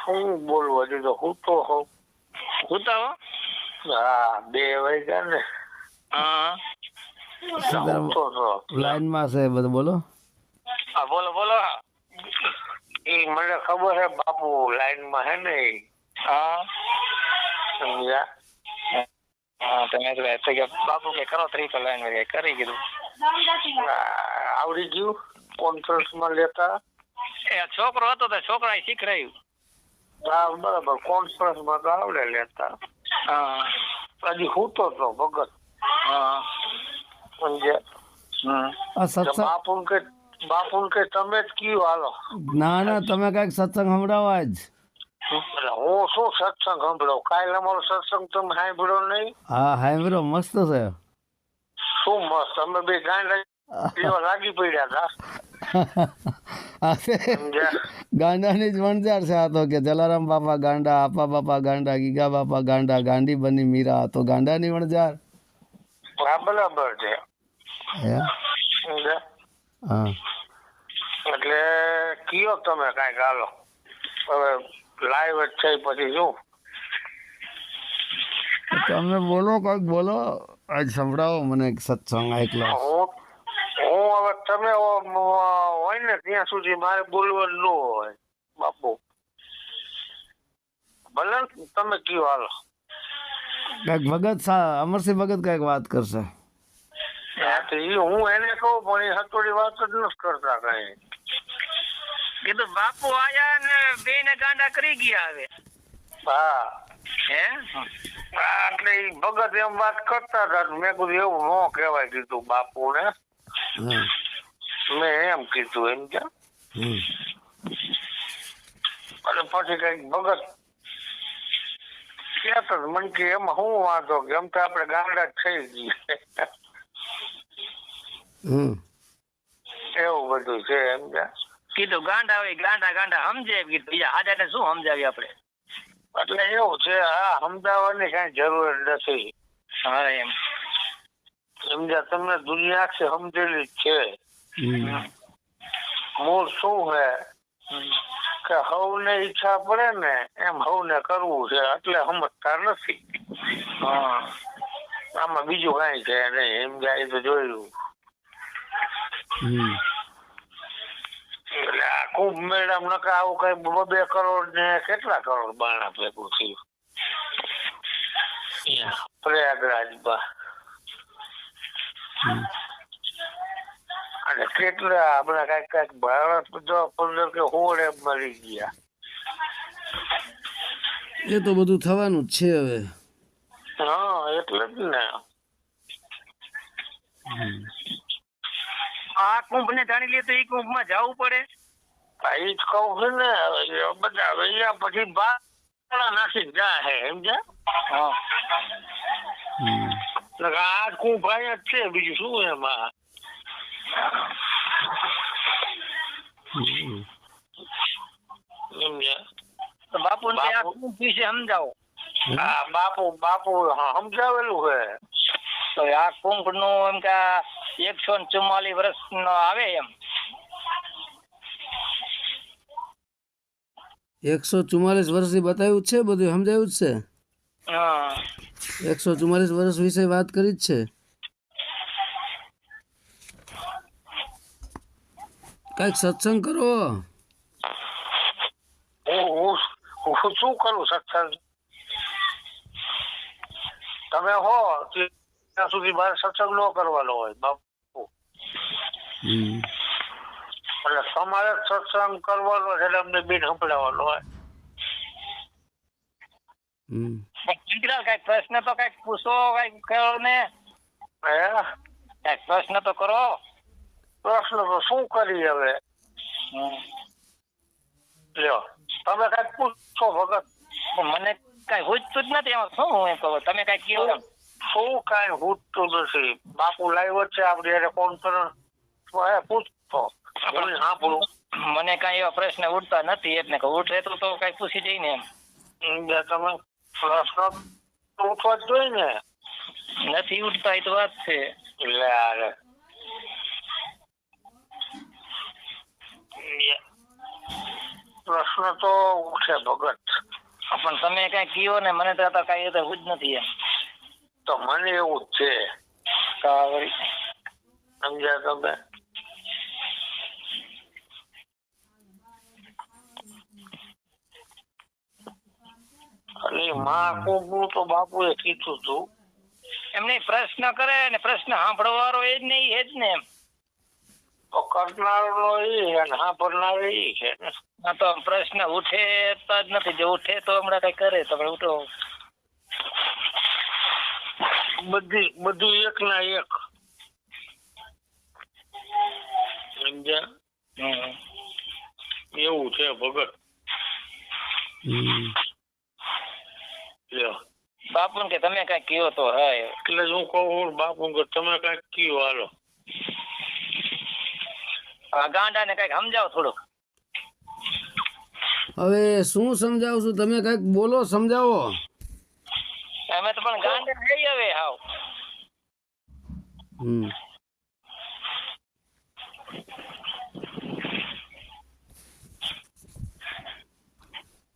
શું બોલવા દીધો હું તો હોઉં. તો હા બે વાગ્યા ને. હા. હું લાઈનમાં છે બધું બોલો. હા બોલો બોલો. એ મને ખબર છે બાપુ લાઈનમાં હે ને હા. સમજ્યા? હા તમે તો કહે કે બાપુ કે કરો ત્રિપલ લાઈન મેં કરી કીધું. આવડી ગયું. કોન્ફરન્સમાં લેતા. એ છોકરો હતો તો છોકરા શીખરાયું હા બરાબર. કોન્ફરન્સમાં તો આવડે લેતા. હા. હજી હું તો ભગત. હા. સમજ્યા? હમ. આ તો કે બાપુને કે તમે જ કયું હાલો? ના ના તમે કંઈક સત્સંગ સંભળાવો આજ. હું શું સત્સંગ સાંભળો કાલે અમારો સત્સંગ તમે સાંભળો નહીં? હા સાંભળો. મસ્ત છે. શું મસ્ત? અમે બે ગાંડ લાગી પડ્યા હતા. ગાંડાની જ વણઝાર છે આ તો કે જલારામ બાપા ગાંડા આપા બાપા ગાંડા ગીગા બાપા ગાંડા ગાંડી બની મીરા તો ગાંડાની વણઝાર. બરાબર છે. હા? એટલે કયો તમે કાંઈક હાલો. હવે લાઈવ જ છે પછી શું? તમે બોલો કંઈક બોલો. આજ સંભળાવો મને એક સત્સંગ એકલો હું તમે હોય ને ત્યાં સુધી મારે બોલવાનું ન હોય બાપુ. ભલે તમે કયો હાલો. કંઈક ભગત અમરસિંહ ભગત કંઈક વાત કરશે. હા તો ઈ હું એને કહું પણ એ હતોડી વાત જ નથી કરતા કઈ. કીધું બાપુ આયા ને બે ને ગાંડા કરી ગયા હવે. હા. હે? એટલે એ ભગત એમ વાત કરતા હતા મેં કીધું એવું ન કહેવાય કીધું બાપુ ને મેં એમ કીધું એમ કે હમ. અને પછી કંઈક ભગત હતા, મને કે એમાં શું વાંધો કે એમ તો આપણે ગાંડા જ થઈ હમ. એવું બધું છે એમ કે. કીધું ગાંડા હોય ગાંડા ગાંડા સમજે કીધું. બીજા હાજાર શું સમજાવી આપણે? એટલે એવું છે હા સમજાવવાની કઈ જરૂર નથી. હા એમ. સમજ્યા તમને દુનિયા છે સમજેલી જ છે. મૂળ શું છે કે હવને ઈચ્છા પડે ને એમ હવને કરવું છે એટલે સમજતા નથી. હા. આમાં બીજું કઈ છે નહીં એમ જાય તો જોયું. એટલે આ કુંભ મેળામ નકા આવું કઈ બ- બે કરોડ ને કેટલા કરોડ બાણા ભેગું થયું? પ્રયાગરાજમાં. અને કેટલા હમણાં કંઈક કંઈક ભારત બધો પંદર કે સોળ એમ મરી ગયા. એ તો બધું થવાનું જ છે હવે. હા એટલે જ ને. આ કુંભ ને જાણી લે તો એ કુંભમાં જવું પડે? ભાઈ ઈ જ કહું છું ને બધા અહીંયા પછી બાળા નાસી જાય હે સમજ્યા? હા. કે આ કુંભ અહીંયા જ છે બીજું શું એમાં? બાપુ? ને આ સમજાવો. હા બાપુ બાપુ સમજાવેલું છે. તો આ કુંભનું એમ કે એકસો ને ચુમ્માલીસ વર્ષ નો આવે એમ. એકસો ચુમ્માલીસ વર્ષથી બતાવ્યું છે બધું સમજાયું જ છે? હા. એકસો ચુમ્માલીસ વર્ષ વિશે વાત કરી જ છે. કંઈક સત્સંગ કરો. હું શું કરું સત્સંગ? તમે હો ત્યાં સુધી મારે સત્સંગ ન કરવાનો હોય બાપુ. એટલે તમારે જ સત્સંગ કરવાનો છે એટલે અમને બિન સંભળાવવાનો હોય. હમ. અંતરાલ પ્રશ્ન તો કંઈક પૂછો કંઈક કરો ને. હે? કંઈક પ્રશ્ન તો કરો. પ્રશ્ન તો શું કરી હવે લ્યો તમે કઈ પૂછો ભગત મને કઈ પૂછતું જ નથી એમાં શું હું એમ કહું તમે કઈ કહો શું કઈ હૂટતું નથી બાપુ લાવ્યો છે આપડે એને કોન્ફરન્સ પૂછતો સાંભળું મને કઈ એવા પ્રશ્ન ઉઠતા નથી એટલે કે ઉઠે તો તો કઈ પૂછી જઈને એમ બે તમે પ્રશ્ન તો ઉઠવા જ જોઈએ ને નથી ઉઠતા એ તો વાત છે લે આરે પ્રશ્ન તો ઉઠે ભગત. પણ તમે કઈ કયો ને મને તો કઈ એવું જ નથી એમ. તો મને એવું જ છે. સમજ્યા તમે? માં તો બાપુએ કીધું તું. એમને પ્રશ્ન કરે ને પ્રશ્ન સાંભળવાનો એ જ નહીં એ જ ને એમ. તો કરનારો ઈ અને હા ભરનાર ઈ છે આ તો પ્રશ્ન ઉઠે તો જ નથી. જો ઉઠે તો હમણાં કઈ કરે તો ઉઠો બધી બધું એક ના એક. સમજ્યા? હમ. એવું છે ભગત. બાપુ કે તમે કઈ કયો તો હા એટલે જ હું કહું બાપુ કે તમે કંઈક કયો હાલો. ગાંડા ને કંઈક સમજાવો થોડુંક. હવે શું સમજાવશું તમે કંઈક બોલો સમજાવો. અમે તો પણ ગાંડા થઈ હવે હાવ. હમ.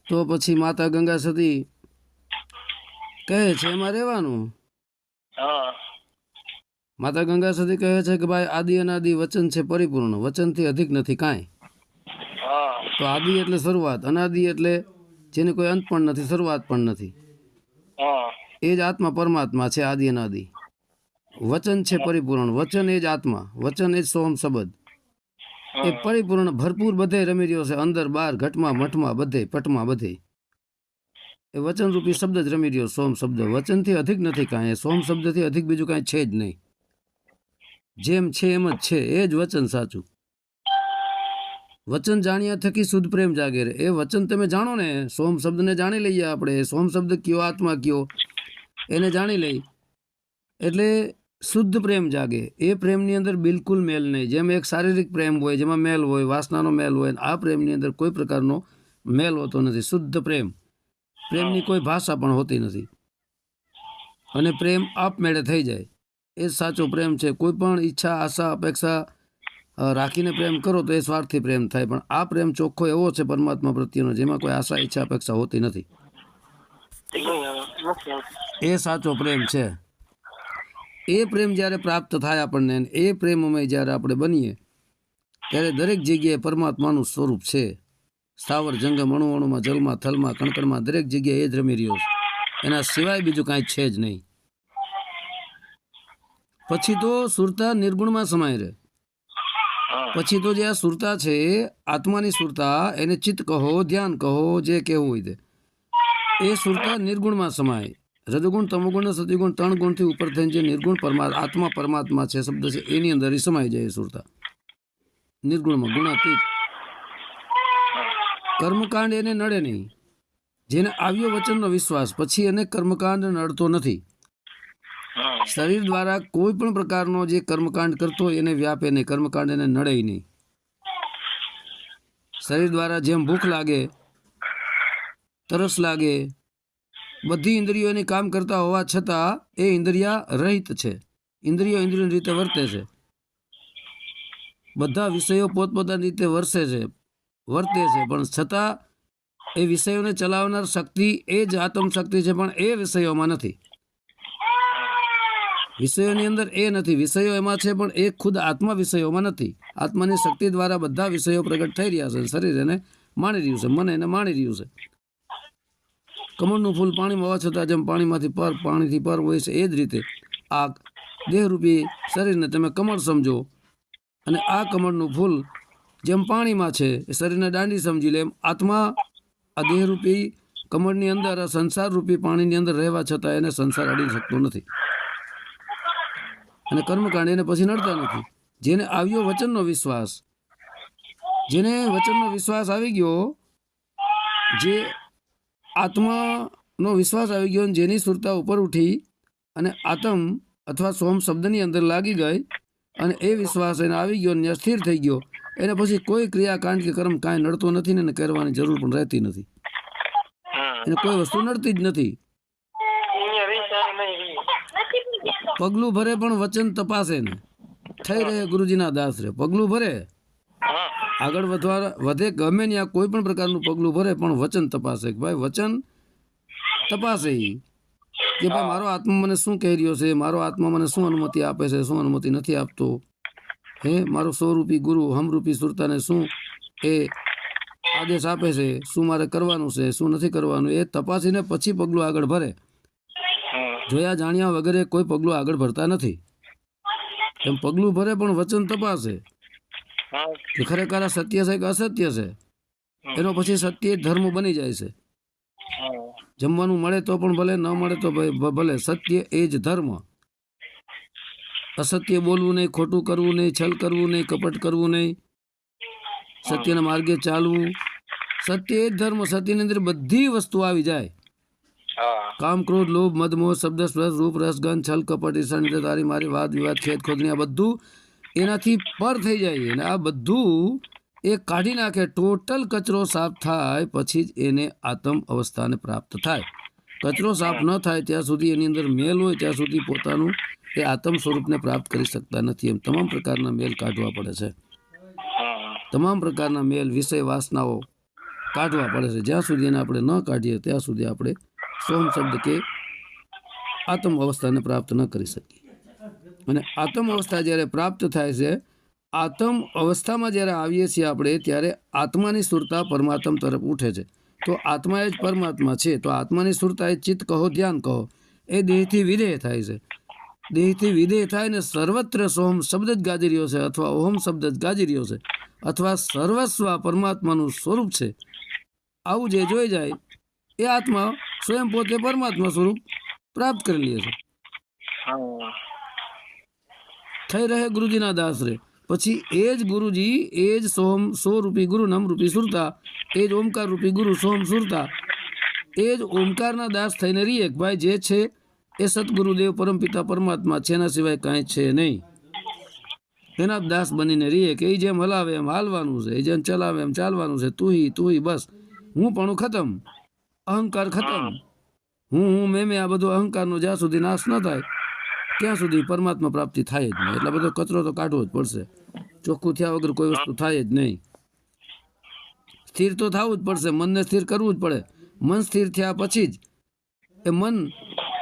તો પછી માતા ગંગા સતી કહે છે એમાં રહેવાનું? હા. માતા ગંગા સદી કહે છે કે ભાઈ આદિ અનાદિ વચન છે પરિપૂર્ણ વચનથી અધિક નથી કાંઈ. તો આદિ એટલે શરૂઆત અનાદિ એટલે જેને કોઈ અંત પણ નથી શરૂઆત પણ નથી. એ જ આત્મા પરમાત્મા છે આદિ અનાદિ. વચન છે પરિપૂર્ણ વચન એ જ આત્મા વચન એ જ સોમ શબ્દ. એ પરિપૂર્ણ ભરપૂર બધે રમી રહ્યો છે અંદર બહાર ઘટમાં મઠમાં બધે પટમાં બધે. એ વચનરૂપી શબ્દ જ રમી રહ્યો સોમ શબ્દ. વચનથી અધિક નથી કાંઈ સોમ શબ્દથી અધિક બીજું કાંઈ છે જ નહીં. જેમ છે એમ જ છે, એ જ વચન સાચું. વચન જાણ્યા થકી શુદ્ધ પ્રેમ જાગે રે? એ વચન તમે જાણો ને, સોમ શબ્દને જાણી લઈએ આપણે. સોમ શબ્દ કયો, આત્મા કયો? એને જાણી લઈ. એટલે શુદ્ધ પ્રેમ જાગે. એ પ્રેમની અંદર બિલકુલ મેલ નહીં. જેમ એક શારીરિક પ્રેમ હોય, જેમાં મેલ હોય, વાસનાનો મેલ હોય, આ પ્રેમની અંદર કોઈ પ્રકારનો મેલ હોતો નથી. શુદ્ધ પ્રેમ. પ્રેમની કોઈ ભાષા પણ હોતી નથી. અને પ્રેમ આપમેળે થઈ જાય. એ સાચો પ્રેમ છે. કોઈ પણ ઈચ્છા, આશા, અપેક્ષા રાખીને પ્રેમ કરો તો એ સ્વાર્થી પ્રેમ થાય. પણ આ પ્રેમ ચોખ્ખો એવો છે પરમાત્મા પ્રત્યેનો, જેમાં કોઈ આશા, ઈચ્છા, અપેક્ષા હોતી નથી. એ સાચો પ્રેમ છે. એ પ્રેમ જ્યારે પ્રાપ્ત થાય આપણને, એ પ્રેમમય જ્યારે આપણે બનીએ, ત્યારે દરેક જગ્યાએ પરમાત્માનું સ્વરૂપ છે. સ્થાવર જંગમ અણુ અણુમાં જલમાં થલમાં, કણકણમાં દરેક જગ્યાએ એ જ રમી રહ્યો છે. એના સિવાય બીજું કાંઈ છે જ નહીં. પછી તો સુરતા નિર્ગુણમાં સમાય રહે. પછી તો જે આ સુરતા છે આત્માની સુરતા એને ચિત્ત કહો ધ્યાન કહો જે કહેવું હોય તે. એ સુરતા નિર્ગુણમાં સમાય. રજગુણ તમોગુણ અને સતીગુણ ત્રણ ગુણથી ઉપર થઈને જે નિર્ગુણ પરમા આત્મા પરમાત્મા છે શબ્દ છે એની અંદર એ સમાઈ જાય સુરતા. નિર્ગુણમાં ગુણાતીત. કર્મકાંડ એને નડે નહીં. જેને આવ્યો વચનનો વિશ્વાસ પછી એને કર્મકાંડ નડતો નથી. શરીર દ્વારા કોઈ પણ પ્રકારનો જે કર્મકાંડ કરતો હોય એને વ્યાપે નહીં. કર્મકાંડ એને નડે નહીં. શરીર દ્વારા જેમ ભૂખ લાગે, તરસ લાગે, બધી ઇન્દ્રિયોની કામ કરતા હોવા છતાં એ ઇન્દ્રિયા રહિત છે. ઇન્દ્રિયો ઇન્દ્રિય રીતે વર્તે છે. બધા વિષયો પોતપોતાની રીતે વર્તે છે વર્તે છે. પણ છતાં એ વિષયોને ચલાવનાર શક્તિ એ જ આત્મ શક્તિ છે, પણ એ વિષયોમાં નથી. વિષયોની અંદર એ નથી. વિષયો એમાં છે, પણ એ ખુદ આત્મા વિષયોમાં નથી. આત્માની શક્તિ દ્વારા બધા વિષયો પ્રગટ થઈ રહ્યા છે શરીર એને માણી રહ્યું છે, મન એને માણી રહ્યું છે. કમળનું ફૂલ પાણીમાં હોવા છતાં જેમ પાણીમાંથી પર પાણીથી પર હોય છે, એ જ રીતે આ દેહરૂપી શરીરને તમે કમળ સમજો. અને આ કમળનું ફૂલ જેમ પાણીમાં છે, એ શરીરને દાંડી સમજી લે એમ આત્મા આ દેહરૂપી કમળની અંદર આ સંસારરૂપી પાણીની અંદર રહેવા છતાં એને સંસાર અડી શકતો નથી. અને કર્મકાંડ એને પછી નડતા નથી. જેને આવ્યો વચનનો વિશ્વાસ જેને વચનનો વિશ્વાસ આવી ગયો જે આત્માનો વિશ્વાસ આવી ગયો અને જેની સુરતા ઉપર ઉઠી અને આત્મ અથવા સોમ શબ્દની અંદર લાગી ગઈ અને એ વિશ્વાસ એને આવી ગયો અને અસ્થિર થઈ ગયો એને પછી કોઈ ક્રિયાકાંડ કે કર્મ કાંઈ નડતો નથી ને એને કરવાની જરૂર પણ રહેતી નથી. એને કોઈ વસ્તુ નડતી જ નથી. પગલું ભરે પણ વચન તપાસે ને થઈ રહે ગુરુજીના દાસ રે. પગલું ભરે. આગળ વધવા વધે ગમે ને આ કોઈ પણ પ્રકારનું પગલું ભરે પણ વચન તપાસે કે ભાઈ વચન તપાસે. કે ભાઈ મારો આત્મા મને શું કહી રહ્યો છે? મારો આત્મા મને શું અનુમતિ આપે છે? શું અનુમતિ નથી આપતો? હે મારો સ્વરૂપી ગુરુ હમરૂપી સુરતાને શું એ આદેશ આપે છે? શું મારે કરવાનું છે? શું નથી કરવાનું? એ તપાસીને પછી પગલું આગળ ભરે. જોયા જાણ્યા વગેરે કોઈ પગલું આગળ ભરતા નથી. એમ પગલું ભરે પણ વચન તપાસે. કે ખરેખર આ સત્ય છે કે અસત્ય છે? એનો પછી સત્ય જ ધર્મ બની જાય છે. જમવાનું મળે તો પણ ભલે ન મળે તો ભલે. સત્ય એ જ ધર્મ. અસત્ય બોલવું નહીં ખોટું કરવું નહીં છલ કરવું નહીં કપટ કરવું નહીં. સત્યના માર્ગે ચાલવું. સત્ય એ જ ધર્મ. સત્યની અંદર બધી વસ્તુ આવી જાય. કામ ક્રોધ લોભ મદમોહ શબ્દ સ્પર્શ રૂપ રસ ગંધ છલ કપટ ઈર્ષા તારી મારી વાત વિવાદ ખેત ખોદણી આ બધું એનાથી પર થઈ જાય અને આ બધું એ કાઢી નાખે ટોટલ કચરો સાફ થાય પછી જ એને આત્મ અવસ્થાને પ્રાપ્ત થાય. કચરો સાફ ન થાય ત્યાં સુધી એની અંદર મેલ હોય ત્યાં સુધી પોતાનું એ આત્મ સ્વરૂપને પ્રાપ્ત કરી શકતા નથી. એમ તમામ પ્રકારના મેલ કાઢવા પડે છે. તમામ પ્રકારના મેલ વિષય વાસનાઓ કાઢવા પડે છે. જ્યાં સુધી એને આપણે ન કાઢીએ ત્યાં સુધી આપણે સોમ શબ્દ કે આત્મ અવસ્થાને પ્રાપ્ત ન કરી શકીએ. અને આત્મ અવસ્થા જ્યારે પ્રાપ્ત થાય છે, આત્મ અવસ્થામાં જ્યારે આવીએ છીએ આપણે, ત્યારે આત્માની સુરતા પરમાત્મ તરફ ઉઠે છે. તો આત્મા એ જ પરમાત્મા છે. તો આત્માની સુરતા એ ચિત્ત કહો, ધ્યાન કહો, એ દેહથી વિદેહ થાય છે. દેહથી વિદેહ થાય ને સર્વત્ર સોહમ શબ્દ જ ગાજી રહ્યો છે અથવા ઓહમ શબ્દ જ ગાજી રહ્યો છે અથવા સર્વસ્વ પરમાત્માનું સ્વરૂપ છે. આવું જે જોઈ જાય, એ આત્મા સ્વયં પોતે પરમાત્મા સ્વરૂપ પ્રાપ્ત કરી લે છે. હમ. થઈ રહે ગુરુજીના દાસ રે પછી એ જ ગુરુજી, એ જ સોમ સો રૂપી ગુરુ નમ રૂપી સુરતા, એ જ ઓમકાર રૂપી ગુરુ સોમ સુરતા, એ જ ઓમકારના દાસ થઈને રહીએ ભાઈ જે છે, એ સદગુરુદેવ પરમપિતા પરમાત્મા છે, એના સિવાય કાંઈ છે નહીં. એના દાસ બનીને રહીએ કે એ જેમ હલાવે એમ હાલવાનું છે, એ જેમ ચલાવે એમ ચાલવાનું છે તુંહી તુંહી બસ. હું પણ ખતમ. અહંકાર ખતમ. હું. હું મેં મેં આ બધો અહંકારનો જ્યાં સુધી નાશ ન થાય ત્યાં સુધી પરમાત્મા પ્રાપ્તિ થાય જ નહીં. એટલે બધો કચરો તો કાઢવો જ પડશે. ચોખ્ખું થયા વગર કોઈ વસ્તુ થાય જ નહીં. સ્થિર તો થવું જ પડશે. મનને સ્થિર કરવું જ પડે. મન સ્થિર થયા પછી જ એ મન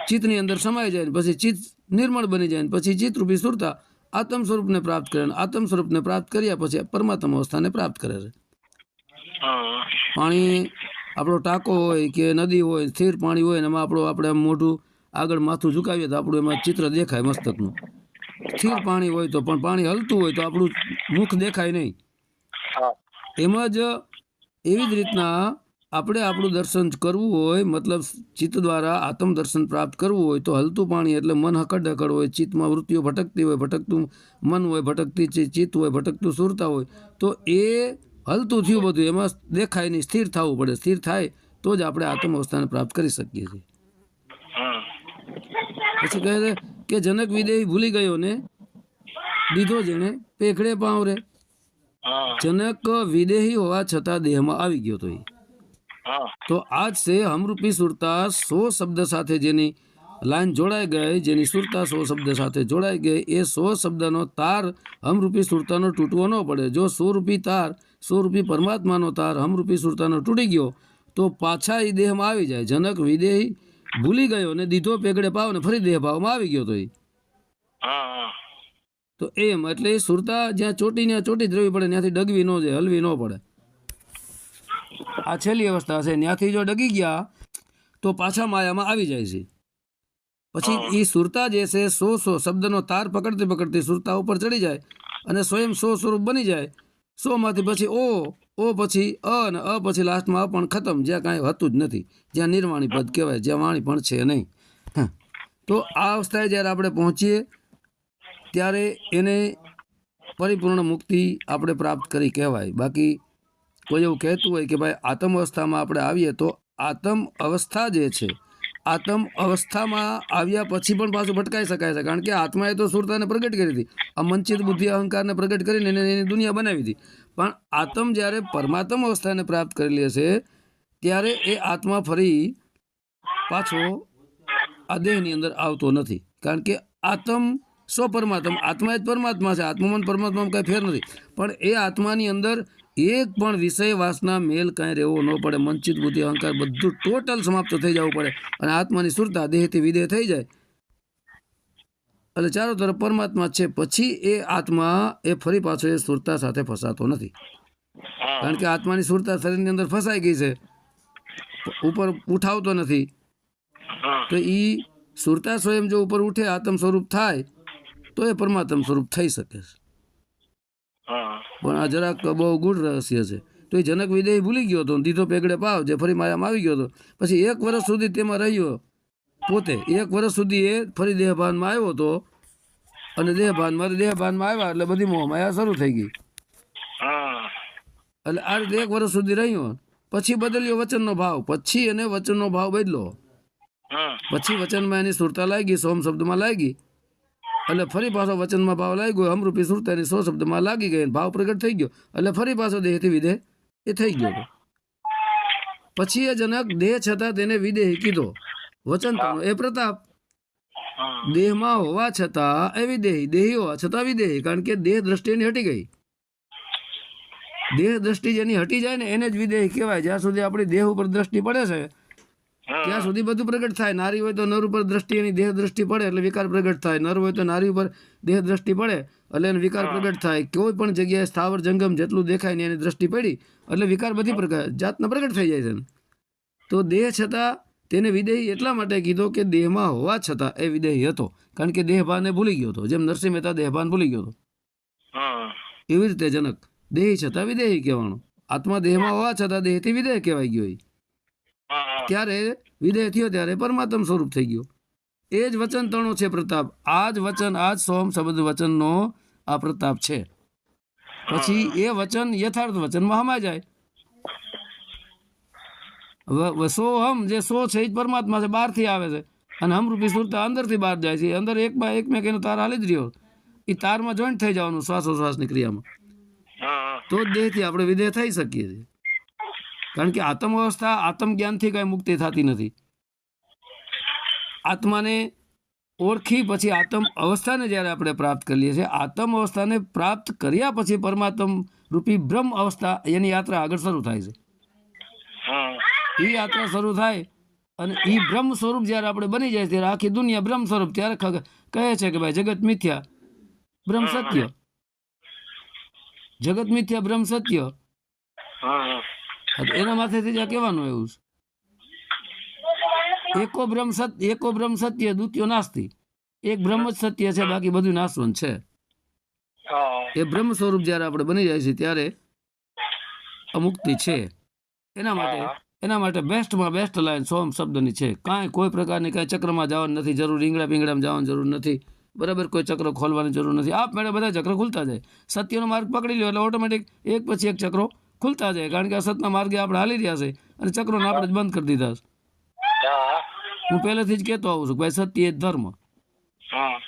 ચિત્તની અંદર સમાઈ જાય ને પછી ચિત્ત નિર્મળ બની જાય ને પછી ચિત્તરૂપી સુરતા આત્મ સ્વરૂપને પ્રાપ્ત કરે ને આત્મ સ્વરૂપને પ્રાપ્ત કર્યા પછી પરમાત્મા અવસ્થાને પ્રાપ્ત કરે છે. પાણી આપણો ટાંકો હોય કે નદી હોય સ્થિર પાણી હોય એમાં આપણું આપણે આમ મોઢું આગળ માથું ઝુકાવીએ તો આપણું એમાં ચિત્ર દેખાય મસ્તકનું. સ્થિર પાણી હોય તો પણ પાણી હલતું હોય તો આપણું મુખ દેખાય નહીં. તેમજ એવી જ રીતના આપણે આપણું દર્શન કરવું હોય મતલબ ચિત્ત દ્વારા આત્મ દર્શન પ્રાપ્ત કરવું હોય તો હલતું પાણી એટલે મન હકડ હકડ હોય ચિત્તમાં વૃત્તિઓ ભટકતી હોય ભટકતું મન હોય ભટકતી ચિત્ત હોય ભટકતું સુરતા હોય તો એ હલતું થયું બધું એમાં દેખાય નહીં સ્થિર થવું પડે. સ્થિર થાય તો જ આપણે આત્મ અવસ્થાને પ્રાપ્ત કરી શકીએ છીએ. પછી કહે છે કે જનક વિદેહી ભૂલી ગયો ને દીધો જેણે પેખડે પાવરે. જનક વિદેહી હોવા છતાં દેહમાં આવી ગયો તો એ તો આજ છે હમરૂપી સુરતા સો શબ્દ સાથે જેની લાઈન જોડાઈ ગઈ જેની સુરતા સો શબ્દ સાથે જોડાઈ ગઈ એ સો શબ્દનો તાર હમરૂપી સુરતાનો તૂટવો ન પડે. જો સો રૂપી તાર સો રૂપી પરમાત્માનો તાર હમરૂપી સુરતાનો તૂટી ગયો તો પાછા એ દેહમાં આવી જાય. જનક વિદેહી ભૂલી ગયો ને દીધો પેગડે પાવ ને ફરી દેહ ભાવમાં આવી ગયો તો એ તો એમ એટલે સુરતા જ્યાં ચોટી ત્યાં ચોટી જ રહેવી પડે ત્યાંથી ડગવી ન જાય હલવી ન પડે. આ છેલ્લી અવસ્થા છે ત્યાંથી જો ડગી ગયા તો પાછા માયામાં આવી જાય છે. પછી એ સુરતા જે છે સો સો શબ્દનો તાર પકડતી પકડતી સુરતા ઉપર ચડી જાય અને સ્વયં સો સ્વરૂપ બની જાય. સો માંથી પછી ઓ ઓ પછી અ અને અ પછી લાસ્ટમાં અ પણ ખતમ. જ્યાં કાંઈ હતું જ નથી. જ્યાં નિર્વાણી પદ કહેવાય, જ્યાં વાણી પણ છે નહીં. તો આ અવસ્થાએ જ્યારે આપણે પહોંચીએ, ત્યારે એને પરિપૂર્ણ મુક્તિ આપણે પ્રાપ્ત કરી કહેવાય. બાકી કોઈ એવું કહેતું હોય કે ભાઈ આત્મ અવસ્થામાં આપણે આવીએ તો આત્મ અવસ્થા જે છે આત્મ અવસ્થામાં આવ્યા પછી પણ પાછું ભટકાઈ શકાય છે. કારણ કે આત્માએ તો સુરતાને પ્રગટ કરી હતી. આ મંચિત બુદ્ધિ અહંકારને પ્રગટ કરીને એને દુનિયા બનાવી હતી. પણ આત્મ જ્યારે પરમાત્મ અવસ્થાને પ્રાપ્ત કરી લે છે ત્યારે એ આત્મા ફરી પાછો આ દેહની અંદર આવતો નથી. કારણ કે આત્મ સો પરમાત્મા આત્મા જ પરમાત્મા છે. આત્મામાં પરમાત્મામાં કાંઈ ફેર નથી. પણ એ આત્માની અંદર એક પણ વિષય વાસના મેલ કાંઈ રહેવો ન પડે. મંચિત બુદ્ધિ અહંકાર બધું ટોટલ સમાપ્ત થઈ જવું પડે. અને આત્માની સુરતા દેહથી વિદેહ થઈ જાય. એટલે ચારો તરફ પરમાત્મા છે. પછી એ આત્મા એ ફરી પાછો એ સુરતા સાથે ફસાતો નથી. કારણ કે આત્માની સુરતા શરીરની અંદર ફસાઈ ગઈ છે. ઉપર ઉઠાવતો નથી. તો એ સુરતા સ્વયં જો ઉપર ઉઠે આત્મ સ્વરૂપ થાય તો એ પરમાત્મ સ્વરૂપ થઈ શકે છે. પણ આ જરાક બહુ ગુઢ રહસ્ય છે. તો એ જનક વિદેહ ભૂલી ગયો હતો દીધો પેગડે પાવ જે ફરી માયામાં આવી ગયો હતો. પછી એક વર્ષ સુધી તેમાં રહ્યો. પોતે એક વર્ષ સુધી એ ફરી દેહભાનમાં આવ્યો હતો. અને દેહભાનમાં દેહભાનમાં આવ્યા એટલે બધી મોહ માયા શરૂ થઈ ગઈ. એટલે આ રીતે એક વર્ષ સુધી રહ્યો. પછી બદલ્યો વચનનો ભાવ. પછી એને વચનનો ભાવ બદલો. પછી વચનમાં એની સુરતા લાગી સોમ શબ્દમાં લાગી. એટલે ફરી પાછો વચનમાં ભાવ લાગી ગયો અમરૂપી સુરતાની સો શબ્દમાં લાગી ગઈ ભાવ પ્રગટ થઈ ગયો. એટલે ફરી પાછો દેહથી વિદેહ એ થઈ ગયો પછી એ જનક દેહ છતાં તેને વિદેહ કીધો. વચન એ પ્રતાપ. દેહમાં હોવા છતાં એ વિદેહી, દેહી હોવા છતાં વિદેહી, કારણ કે દેહ દ્રષ્ટિ એની હટી ગઈ. દેહ દ્રષ્ટિ જેની હટી જાય ને એને જ વિદેહી કહેવાય. જ્યાં સુધી આપણી દેહ ઉપર દ્રષ્ટિ પડે છે ત્યાં સુધી બધું પ્રગટ થાય. નારી હોય તો નર ઉપર દ્રષ્ટિ એની દેહ દ્રષ્ટિ પડે એટલે વિકાર પ્રગટ થાય. નર હોય તો નારી ઉપર દેહ દ્રષ્ટિ પડે એટલે એને વિકાર પ્રગટ થાય. કોઈ પણ જગ્યાએ સ્થાવર જંગમ જેટલું દેખાય ને એની દ્રષ્ટિ પડી એટલે વિકાર બધી પ્રકાર જાતના પ્રગટ થઈ જાય છે તો દેહ છતાં તેને વિદેહી એટલા માટે કીધો કે દેહમાં હોવા છતાં એ વિદેહી હતો. કારણ કે દેહભાને ભૂલી ગયો હતો. જેમ નરસિંહ મહેતા દેહભાન ભૂલી ગયો હતો. એવી રીતે જનક. દેહી છતાં વિદેહી કહેવાનું. આત્મા દેહમાં હોવા છતાં દેહથી વિદેહ કહેવાય ગયો. ત્યારે વિદેહ થયો ત્યારે પરમાત્મ સ્વરૂપ થઈ ગયો. એ જ વચન તણો છે પ્રતાપ. આ જ વચન આ જ સોમ શબ્દ વચનનો આ પ્રતાપ છે. પછી એ વચન યથાર્થ વચનમાં હમા જાય. સો હમ સોહમ જે સો છે એ જ પરમાત્મા છે બહારથી આવે છે. અને હમરૂપી સુરતા અંદરથી બહાર જાય છે. અંદર એક એકમેક એક મેં તાર હાલી જ રહ્યો. એ તારમાં જોઈન્ટ થઈ જવાનું શ્વાસોશ્વાસની ક્રિયામાં. તો જ દેહથી આપણે વિદેહ થઈ શકીએ છીએ. કારણ કે આત્મ અવસ્થા આત્મ જ્ઞાનથી કાંઈ મુક્તિ થતી નથી. આત્માને ઓળખી પછી આત્મ અવસ્થાને જ્યારે આપણે પ્રાપ્ત કરીએ છીએ આત્મ અવસ્થાને પ્રાપ્ત કર્યા પછી પરમાત્મ રૂપી બ્રહ્મ અવસ્થા એની યાત્રા આગળ શરૂ થાય છે. એ યાત્રા શરૂ થાય અને એ બ્રહ્મ સ્વરૂપ જ્યારે આપણે બની જાય ત્યારે આખી દુનિયા બ્રહ્મ સ્વરૂપ ત્યારે કહે છે કે ભાઈ જગત મિથ્યા બ્રહ્મ સત્ય. જગત મિથ્યા બ્રહ્મ સત્ય. એના માથેથી જ આ કહેવાનું એવું છે. એકો બ્રહ્મ સત્ય એકો બ્રહ્મ સત્ય દ્વિતીય નાસ્તી. એક બ્રહ્મ જ સત્ય છે બાકી બધું નાશવંત છે. એ બ્રહ્મ સ્વરૂપ જ્યારે આપણે બની જાય છે ત્યારે અમુક્તિ છે. એના માટે એના માટે બેસ્ટમાં બેસ્ટ લાઈન સોમ શબ્દની છે. કાંઈ કોઈ પ્રકારની કાંઈ ચક્રમાં જવાની નથી જરૂર રીંગણા પીંગડામાં જવાની જરૂર નથી. બરાબર કોઈ ચક્ર ખોલવાની જરૂર નથી. આપ મેળે બધા ચક્ર ખુલતા જાય. સત્યનો માર્ગ પકડી લ્યો એટલે ઓટોમેટિક એક પછી એક ચક્રો ખુલતા જાય કારણ કે અસતના માર્ગે આપણે હાલી રહ્યા છે અને ચક્રોને આપણે જ બંધ કરી દીધા છે. હું. પહેલેથી જ કહેતો આવું છું ભાઈ સત્ય એ ધર્મ.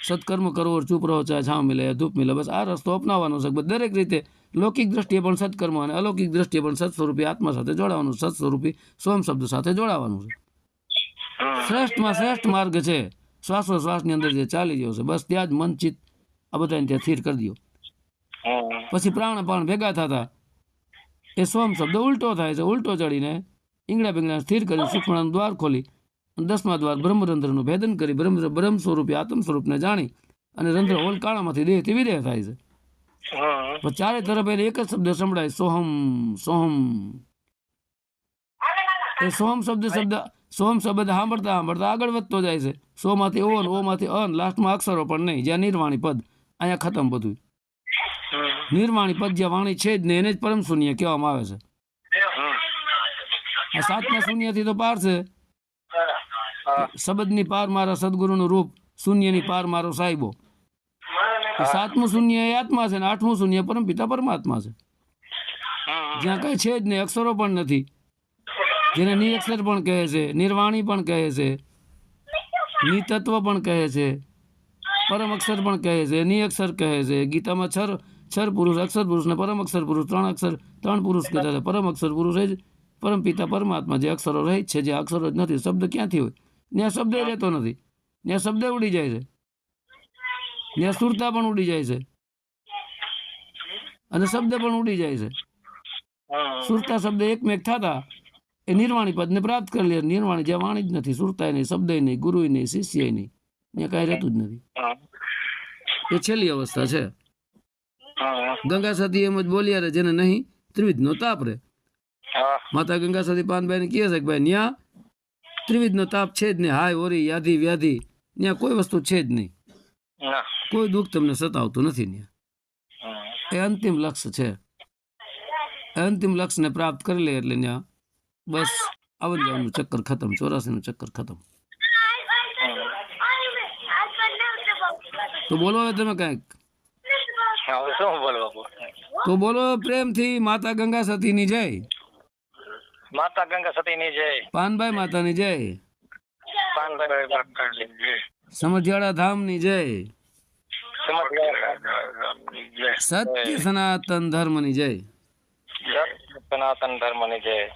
સત્કર્મ કરવો ચૂપ રહો ચાહે છાવ મિલે ધૂપ મિલે બસ આ રસ્તો અપનાવવાનો છે દરેક રીતે લૌકિક દ્રષ્ટિએ પણ સત્કર્મ અને અલૌકિક દ્રષ્ટિએ પણ સત સ્વરૂપી આત્મા સાથે જોડાવાનું સત સ્વરૂપી સોમ શબ્દ સાથે જોડાવાનું છે. શ્રેષ્ઠમાં શ્રેષ્ઠ માર્ગ છે. શ્વાસોશ્વાસની અંદર જે ચાલી રહ્યો છે બસ ત્યાં જ મનચિત આ બધાને ત્યાં સ્થિર કરી દો પછી પ્રાણ પણ ભેગા થતા. એ સોમ શબ્દ ઉલટો થાય છે ઉલટો ચડીને ઈંગડા પીંગડા સ્થિર કરી સુખમણાનું દ્વાર ખોલી દસમા દ્વાર બ્રહ્મરંધ્રનું ભેદન કરી બ્રહ્મ બ્રહ્મ સ્વરૂપે આત્મ સ્વરૂપને જાણી અને રંધ્ર હોલ કાણામાંથી દેહથી વિદેહ થાય છે. પણ ચારે તરફ એને એક જ શબ્દ સંભળાય સોહમ સોહમ. એ સોમ શબ્દ શબ્દ સોમ શબ્દ સાંભળતા સાંભળતા આગળ વધતો જાય છે. સો માંથી ઓન ઓ માંથી અન લાસ્ટમાં અક્ષરો પણ નહીં જ્યાં નિર્વાણી પદ અહીંયા ખતમ બધું. નિર્વાણી પદ જ્યાં વાણી છે જ ને એને જ પરમ શૂન્ય કહેવામાં આવે છે. આ સાતમા શૂન્યથી તો પાર છે. શબ્દની પાર મારા સદગુરુનું રૂપ, શૂન્યની પાર મારો સાહેબો. સાતમું શૂન્ય એ આત્મા છે ને આઠમું શૂન્ય પરમપિતા પરમાત્મા છે. જ્યાં કઈ છે જ નહીં અક્ષરો પણ નથી. જેને નિઅક્ષર પણ કહે છે, નિર્વાણી પણ કહે છે, નિતત્વ પણ કહે છે, પરમ અક્ષર પણ કહે છે નિઅક્ષર કહે છે, ગીતામાં છર છર પુરુષ અક્ષર પુરુષ ને પરમ અક્ષર પુરુષ ત્રણ અક્ષર ત્રણ પુરુષ કહેતા પરમ અક્ષર પુરુષ એ જ પરમ પિતા પરમાત્મા જે અક્ષરો રહે છે જે અક્ષરો જ નથી શબ્દ ક્યાંથી હોય? ત્યાં શબ્દ રહેતો નથી. ત્યાં શબ્દ ઉડી જાય છે. ત્યાં સુરતા પણ ઉડી જાય છે. અને શબ્દ પણ ઉડી જાય છે. સુરતા શબ્દ એકમેક થતા એ નિર્વાણી પદને પ્રાપ્ત કરી લે. નિર્વાણી જ્યાં વાણી જ નથી સુરતા નહીં શબ્દ નહીં ગુરુ નહીં શિષ્ય નહીં. ત્યાં કાંઈ રહેતું જ નથી. એ છેલ્લી અવસ્થા છે. ગંગા સતી એમ જ બોલ્યા રે જેને નહીં ત્રિવિધનો તાપ રે. માતા ગંગા સતી પાનભાઈને કહે છે કે ભાઈ ન્યા ત્રિવિધનો તાપ છે જ નહીં હાય ઓરી યાદી વ્યાધિ ત્યાં કોઈ વસ્તુ છે જ નહીં. કોઈ દુઃખ તમને સતાવતું નથી ત્યાં એ અંતિમ લક્ષ્ય છે. અંતિમ લક્ષ્યને પ્રાપ્ત કરી લે એટલે ત્યાં બસ આવન જવાનું ચક્કર ખતમ ચોરાસીનું ચક્કર ખતમ. તો બોલો હવે તમે કાંઈક. શું બોલવા તો બોલો પ્રેમથી માતા ગંગા સતીની જય. માતા ગંગા સતીની જય. પાનભાઈ માતાની જય. પાનભાઈ માતાની જય. ધામની જય. સત્ય સનાતન ધર્મની જય. સનાતન ધર્મની જય.